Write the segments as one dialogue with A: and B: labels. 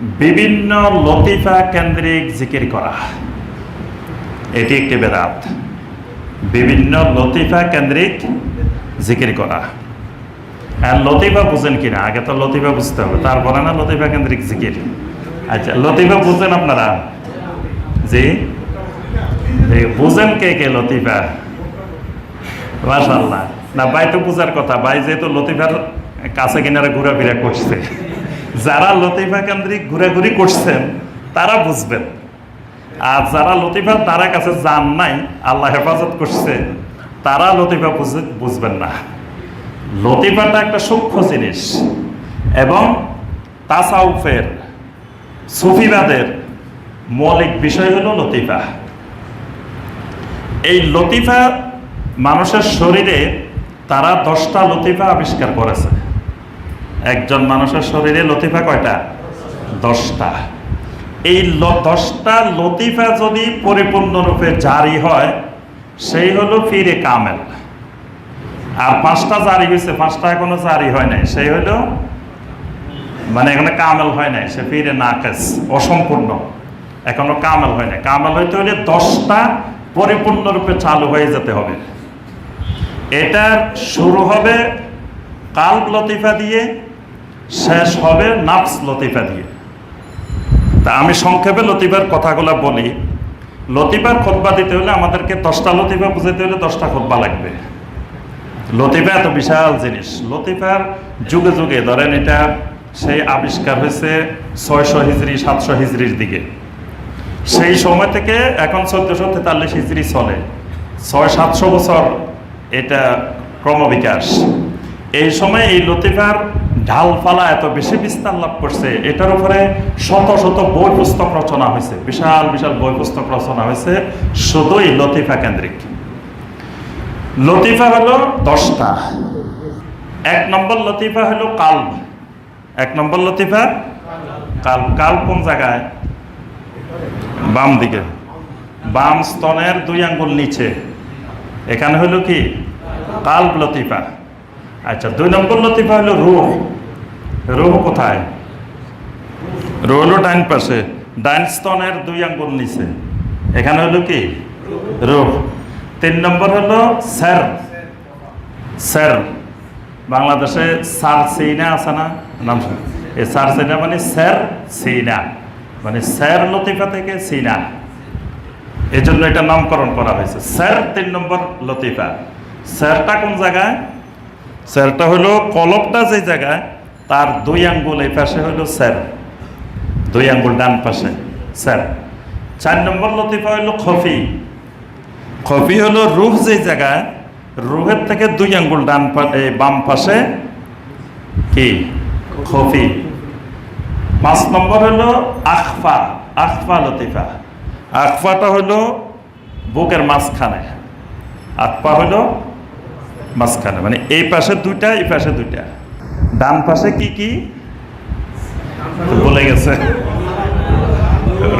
A: বিভিন্ন লতিফা কেন্দ্রিক জিকির করা। এটি একটি বেদাত। বিভিন্ন লতিফা কেন্দ্রিক জিকির করা। আর লতিফা বুঝেন কিনা? আগে তো লতিফা বুঝতে হবে। তারপরে না লতিফা কেন্দ্রিক জিকির? আচ্ছা লতিফা বুঝেন আপনারা? জি? বুঝেন কে কে লতিফা? মাশাল্লাহ না ভাই তো বুঝার কথা। ভাই যেহেতু লতিফার কাছে কিনারে ঘোরাফেরা করছে। যারা লতিফা কেন্দ্রিক ঘোরাঘুরি করছেন, তারা বুঝবেন। আর যারা লতিফা তারা কাছে যান নাই, আল্লাহ হেফাজত করছে, তারা লতিফা বুঝে, বুঝবেন না। লতিফাটা একটা সূক্ষ্ম জিনিস এবং তাসাউফের, সুফিবাদের মৌলিক বিষয় হলো লতিফা। এই লতিফা মানুষের শরীরে তারা দশটা লতিফা আবিষ্কার করেছে। একজন মানুষের শরীরে লতিফা কয়টা? দশটা। এই দশটা লতিফা যদি পরিপূর্ণরূপে জারি হয়, সেই হলো ফিরে কামেল। আর পাঁচটা জারি হয়েছে, পাঁচটা এখনও জারি হয় নাই। সেই হলো মানে এখানে কামেল হয় নাই, সে ফিরে নাকেস, অসম্পূর্ণ। এখনও কামেল হয় নাই। কামেল হইতে হলে দশটা পরিপূর্ণরূপে চালু হয়ে যেতে হবে। এটার শুরু হবে কাল্প লতিফা দিয়ে, শেষ হবে নাফস লতিফা দিয়ে। তা আমি সংক্ষেপে লতিফার কথাগুলো বলি। লতিফার খোদবা দিতে হলে আমাদেরকে দশটা লতিফা বুঝাইতে হলে দশটা খোদবা লাগবে। লতিফা এত বিশাল জিনিস। লতিফার যুগে যুগে, ধরেন এটা সেই আবিষ্কার হয়েছে ছয়শো হিজড়ি সাতশো হিজড়ির দিকে। সেই সময় থেকে এখন চোদ্দশো তেতাল্লিশ হিজড়ি চলে। ছয় সাতশো বছর এটা ক্রমবিকাশ। এই সময় এই লতিফার ঢালফালা এত বেশি বিস্তার লাভ করছে, এটার উপরে শত শত বই পুস্তক রচনা হয়েছে, বিশাল বিশাল বই পুস্তক রচনা হয়েছে, শুধুই লতিফা কেন্দ্রিক। লতিফা হলো দশটা। এক নম্বর লতিফা হলো কাল্ব এক নম্বর লতিফা কাল কাল কোন জায়গায়? বাম দিকে। বাম স্তনের দুই আঙ্গুল নিচে। এখানে হলো কি? কাল্ব লতিফা। আচ্ছা দুই নম্বর লতিফা হলো রুহ। রুহ কোথায়? রুহ হলো ডাইন পাশে। ডাইন স্তনের দুই আঙ্গুল নিচে। এখানে হলো কি? রুহ। তিন নম্বর হলো স্যার। স্যার। বাংলাদেশে সার সেইনা আছে না? নাম এই সার সেইনা মানে স্যার সেইনা মানে স্যার লতিফা থেকে সিনা। এই জন্য এটা নামকরণ করা হয়েছে। স্যার তিন নম্বর লতিফা। স্যারটা কোন জায়গায়? স্যারটা হলো কলপটা যে জায়গায় তার দুই আঙ্গুল এই পাশে হলো স্যার দুই আঙ্গুল ডান পাশে স্যার চার নম্বর লতিফা হলো খফি। খফি হলো রুহ যে জায়গায় রুহের থেকে দুই আঙ্গুল ডান বাম পাশে কি? খফি। পাঁচ নম্বর হলো আখফা আখফা লতিফা। আখফাটা হলো বুকের মাঝখানে। আখফা হলো মাঝখানে মানে এই পাশে দুইটা, এই পাশে দুইটা। ডান পাশে কি কি? বলে গেছে।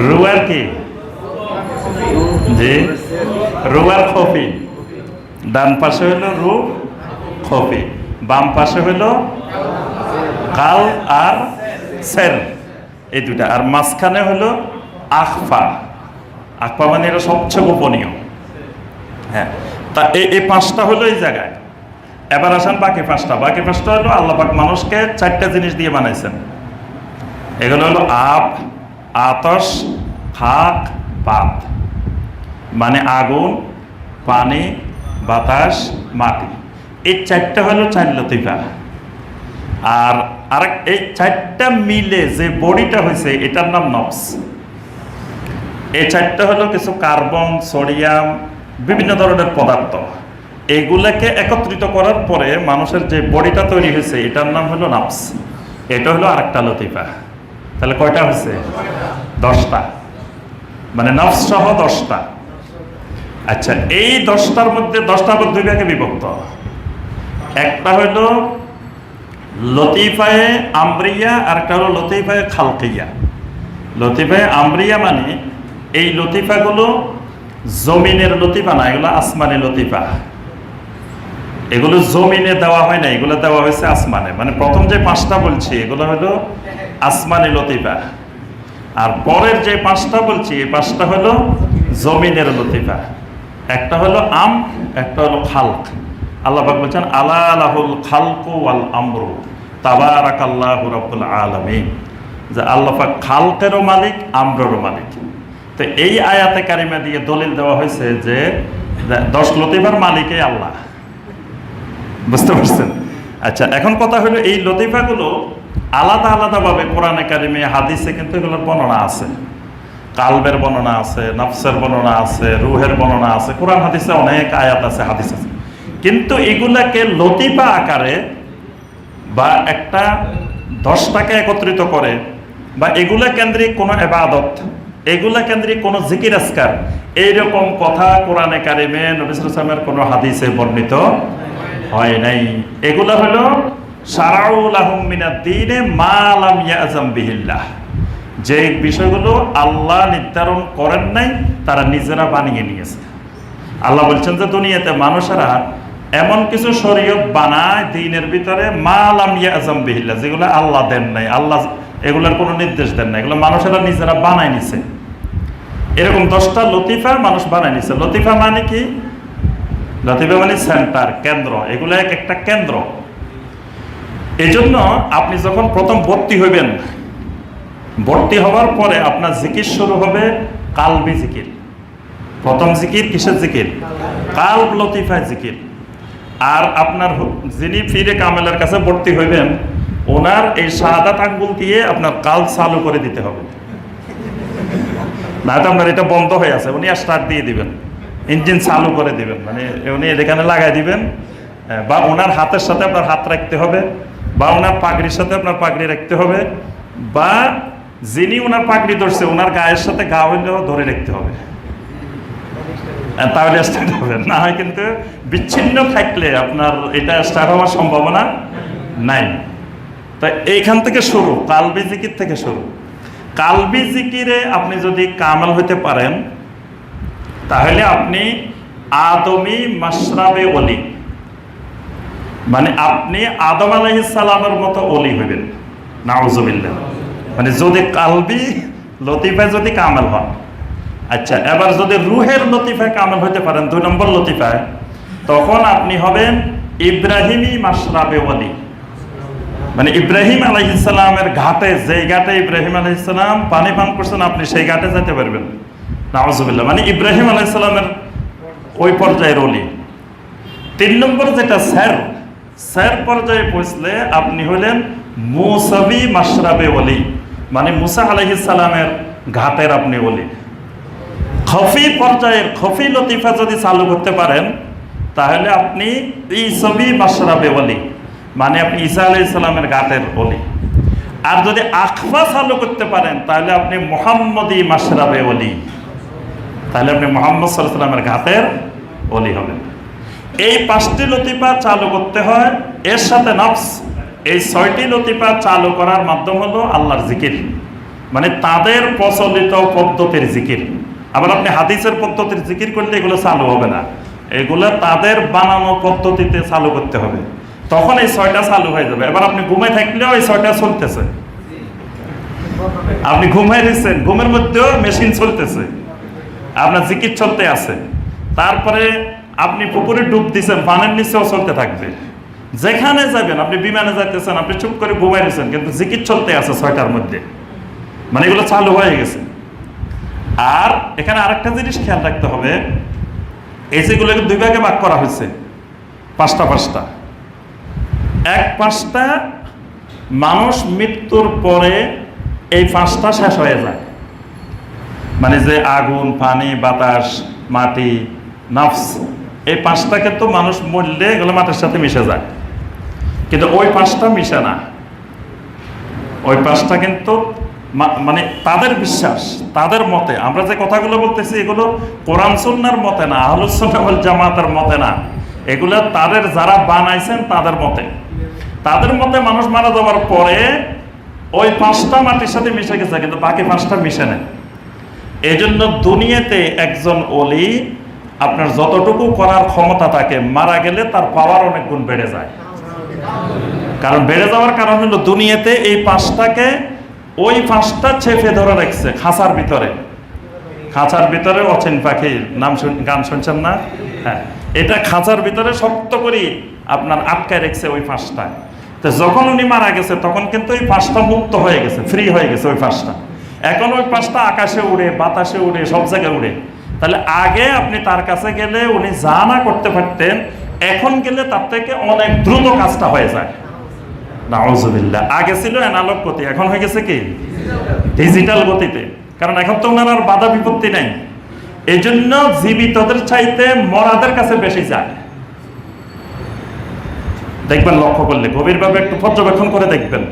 A: রুয়ার কি? জি। রুয়ার খফি ডান পাশে হলো রু খফি বাম পাশে হলো কাল আর সের এই দুটা আর মাঝখানে হলো আখফা। আখফা মানে এটা সবচেয়ে গোপনীয়। হ্যাঁ। তা এই পাঁচটা হলো এই জায়গায়। এবার আসেন বাকি পাঁচটা। বাকি পাঁচটা হলো আল্লাহ পাক মানুষকে চারটা জিনিস দিয়ে বানাইছেন। এগুলো হলো আপ, আতস, খাক, পাত। মানে আগুন, পানি, বাতাস, মাটি। এই চারটা হলো চার লতিফা। আর আরেক, এই চারটা মিলে যে বডিটা হয়েছে, এটার নাম নবস এই চারটা হলো কিছু কার্বন, সোডিয়াম বিভিন্ন ধরনের পদার্থ। এগুলাকে একত্রিত করার পরে মানুষের যে বডিটা তৈরি হয়েছে, এটার নাম হলো নাফস। এটা হলো আরেকটা লতিফা। তাহলে কয়টা হয়েছে? দশটা। মানে নফস সহ দশটা। আচ্ছা এই দশটার মধ্যে দশটা মধ্যে দুই ভাগে বিভক্ত। একটা হলো লতিফায়ে আমরিয়া, আর একটা হলো লতিফায়ে খালকিয়া। লতিফায়ে আমরিয়া মানে এই লতিফাগুলো জমিনের লতিফা না, এগুলো আসমানি লতিফা। এগুলো জমিনে দেওয়া হয় না, এগুলো দেওয়া হয়েছে আসমানে। মানে প্রথম যে পাঁচটা বলছি, এগুলো হলো আসমানি লতিফা। আর পরের যে পাঁচটা বলছি, এই পাঁচটা হলো জমিনের লতিফা। একটা হলো আম, একটা হলো খালক। আল্লাহ বলছেন, আলা আলাহুল খালকু ওয়াল আমরু। তাবারাকাল্লাহু রাব্বুল আলামিন। যে আল্লাহ খালকেরও মালিক, আমরেরও মালিক। তো এই আয়াতে কারিমা দিয়ে দলিল দেওয়া হয়েছে যে দশ লতিফার মালিকই আল্লাহ। বুঝতে পারছেন? আচ্ছা এখন কথা হলো এই লতিফাগুলো আলাদা আলাদাভাবে কোরআনে কারিমে, হাদিসে কিন্তু এগুলোর বর্ণনা আছে। কালবের বর্ণনা আছে, নফসের বর্ণনা আছে, রুহের বর্ণনা আছে, কোরআন, হাদিসে অনেক আয়াত আছে, হাদিস আছে। কিন্তু এগুলাকে লতিফা আকারে বা একটা দশটাকে একত্রিত করে বা এগুলা কেন্দ্রিক কোনো এবাদত এগুলা কেন্দ্রিক কোনো জিকির আসকার এইরকম কথা কোরআনে কারিমে নবিসের কোনো হাদিসে বর্ণিত হয় নাই। এগুলা হলো সারাউল আহমিনা দিনে মালাম ইয়াজাম বিহিল্লাহ। যে বিষয়গুলো আল্লাহ নির্ধারণ করেন নাই, তারা নিজেরা বানিয়ে নিয়েছে। আল্লাহ বলছেন যে, দুনিয়াতে মানুষেরা এমন কিছু শরীয়ত বানায়, দিনের ভিতরে মালাম ইয়াজাম বিহিল্লাহ, যেগুলো আল্লাহ দেন নাই। আল্লাহ এগুলোর কোনো নির্দেশ দেন না। এগুলো মানুষেরা নিজেরা বানায় নিছে। এরকম দশটা লতিফা মানুষ বানায় নিছে। লতিফা মানে কি? লতিফা মানে সেন্টার, কেন্দ্র। এগুলো এক একটা কেন্দ্র। এই জন্য আপনি যখন প্রথম ভর্তি হইবেন, ভর্তি হওয়ার পরে আপনার জিকির শুরু হবে কালবি জিকির। প্রথম জিকির কিসের জিকির? কাল লতিফা জিকির। আর আপনার যিনি ফিরে কামেলের কাছে ভর্তি হইবেন ওনার এই শাহাদাত আঙ্গুল দিয়ে আপনার কাল চালু করে দিতে হবে। না তো আপনার এটা বন্ধ হয়ে আছে। উনি স্টার্ট দিয়ে দিবেন। ইঞ্জিন চালু করে দিবেন। মানে উনি এখানে লাগাই দিবেন। বা ওনার হাতের সাথে আপনার হাত রাখতে হবে। বা ওনার পাগড়ির সাথে আপনার পাগড়ি রাখতে হবে। বা যিনি ওনার পাগড়ি ধরছে, ওনার গায়ের সাথে গা ধরে রাখতে হবে। তাহলে স্টার্ট হবে। না হয় কিন্তু বিচ্ছিন্ন থাকলে আপনার এটা স্টার্ট হওয়ার সম্ভাবনা নাই। তা এইখান থেকে শুরু, কালবি জিকির থেকে শুরু। কালবি জিকিরে আপনি যদি কামাল হতে পারেন, তাহলে আপনি আদমি মাসরাবে অলি মানে আপনি আদম সালামের মতো অলি হইবেন। নাউজুবিল্লাহ। মানে যদি কালবি লতিফায় যদি কামাল হন। আচ্ছা এবার যদি রুহের লতিফায় কামাল হতে পারেন, দুই নম্বর লতিফায়, তখন আপনি হবেন ইব্রাহিমী মাসরাবে অলি মানে ইব্রাহিম আলাইহিসালামের ঘাটে, যেই ঘাটে ইব্রাহিম আলাইহিসালাম পানি পান করছেন, আপনি সেই ঘাটে যেতে পারবেন। নাওজুবিল্লাহ মানে ইব্রাহিম আলাইহিসালামের ওই পর্যায়ের অলি। তিন নম্বর যেটা স্যার স্যার পর্যায়ে পৌঁছলে আপনি হলেন মুসাবি মাসরাবে অলি মানে মুসা আলাইহিসালামের ঘাটের আপনি অলি খফি পর্যায়ের, খফি লতিফা যদি চালু করতে পারেন, তাহলে আপনি ইসবি মাসরাবে অলি মানে আপনি ঈসা আলাই ইসলামের ঘাটের অলি আর যদি আখফা চালু করতে পারেন, তাহলে আপনি মোহাম্মদী মাসরাবে অলি তাহলে আপনি মোহাম্মদ সাল্লামের ঘাটের অলি হবেন। এই পাঁচটি লতিফা চালু করতে হয়। এর সাথে নফস, এই ছয়টি লতিফা চালু করার মাধ্যম হলো আল্লাহর জিকির। মানে তাদের প্রচলিত পদ্ধতির জিকির। আবার আপনি হাদিসের পদ্ধতির জিকির করলে এগুলো চালু হবে না। এগুলো তাদের বানানো পদ্ধতিতে চালু করতে হবে। তখন এই ছয়টা চালু হয়ে যাবে। এবার আপনি ঘুমাই থাকলেও এই ছয়টা চলতেছে। আপনি ঘুমাই দিচ্ছেন ঘুমের মধ্যেও মেশিন চলতেছে। আপনার জিকির চলতে আছে। তারপরে আপনি পুকুরে ডুব দিচ্ছেন পানের নিচেও চলতে থাকবে। যেখানে যাবেন, আপনি বিমানে যাইতেছেন, আপনি চুপ করে ঘুমাই দিচ্ছেন কিন্তু জিকির চলতে আছে ছয়টার মধ্যে। মানে এগুলো চালু হয়ে গেছে। আর এখানে আরেকটা জিনিস খেয়াল রাখতে হবে। এই যেগুলোকে দুই ভাগে ভাগ করা হয়েছে, পাঁচটা পাঁচটা। এক পাঁচটা মানুষ মৃত্যুর পরে এই পাঁচটা শেষ হয়ে যায়। মানে যে আগুন, পানি, বাতাস, মাটি, নফস, এই পাঁচটাকে তো মানুষ মরলে এগুলো মাটির সাথে মিশে যায়। কিন্তু ওই পাঁচটা মিশে না। ওই পাঁচটা কিন্তু মানে তাদের বিশ্বাস, তাদের মতে। আমরা যে কথাগুলো বলতেছি এগুলো কোরআন সুন্নার মতে না আহলুসুন্নাহ জামাতের মতে না। এগুলো তাদের যারা বানাইছেন তাদের মতে। তাদের মধ্যে মানুষ মারা যাওয়ার পরে ওই পাঁচটা মাটির সাথে মিশে গেছে, কিন্তু বাকি পাঁচটা মিশে নেই। এই জন্য দুনিয়াতে একজন অলি আপনার যতটুকু করার ক্ষমতা থাকে, মারা গেলে তার পাওয়ার অনেক গুণ বেড়ে যায়। কারণ বেড়ে যাওয়ার কারণ হলো দুনিয়াতে এই পাঁচটাকে ওই পাঁচটা ছেপে ধরে রাখছে, খাঁচার ভিতরে। খাঁচার ভিতরে অচেন পাখির নাম গান শুনছেন না? হ্যাঁ। এটা খাঁচার ভিতরে শক্ত করি আপনার আটকায় রেখেছে ওই পাঁচটা তো যখন উনি মারা গেছে, তখন কিন্তু ওই পাঁচটা মুক্ত হয়ে গেছে ফ্রি হয়ে গেছে ওই পাঁচটা এখন ওই পাঁচটা আকাশে উড়ে, বাতাসে উড়ে, সব জায়গায় উড়ে। তাহলে আগে আপনি তার কাছে গেলে উনি যা না করতে পারতেন, এখন গেলে তার থেকে অনেক দ্রুত কাজটা হয়ে যায়। নাউজুবিল্লাহ। আগে ছিল অ্যানালগ গতি, এখন হয়ে গেছে কি? ডিজিটাল গতিতে। কারণ এখন তো ওনার আর বাধা বিপত্তি নেই। এই জন্য জীবিতদের চাইতে মরাদের কাছে বেশি যায়। দেখবেন লক্ষ্য করলে, গভীরভাবে একটু পর্যবেক্ষণ করে দেখবেন।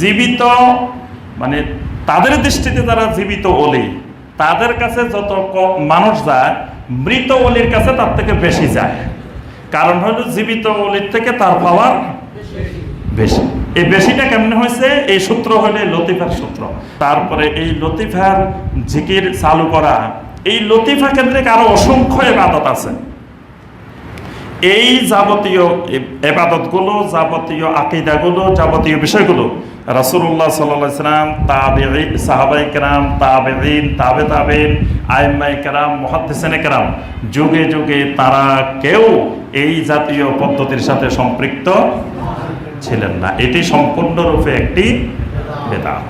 A: জীবিত মানে তাদের দৃষ্টিতে যারা জীবিত অলি, তাদের কাছে যত মানুষ যায়, মৃত অলির কাছে তার থেকে বেশি যায়। কারণ হলো জীবিত অলির থেকে তার পাওয়ার বেশি। এই বেশিটা কেমনে হয়েছে? এই সূত্র হলে লতিফার সূত্র। তারপরে এই লতিফার জিকির চালু করা, এই লতিফা কেন্দ্রিক আরও অসংখ্য এবাদত আছে। এই যাবতীয় এবাদতগুলো, যাবতীয় আকিদাগুলো, যাবতীয় বিষয়গুলো আলাইহি সাল্লাম তাবিঈন সাহাবায়ে কেরাম, তাবিঈন, তাবে তাবেইন আইম্মায়ে কেরাম, মুহাদ্দিসিনে কেরাম, যুগে যুগে তারা কেউ এই জাতীয় পদ্ধতির সাথে সম্পৃক্ত ছিলেন না। এটি সম্পূর্ণরূপে একটি বেদাত।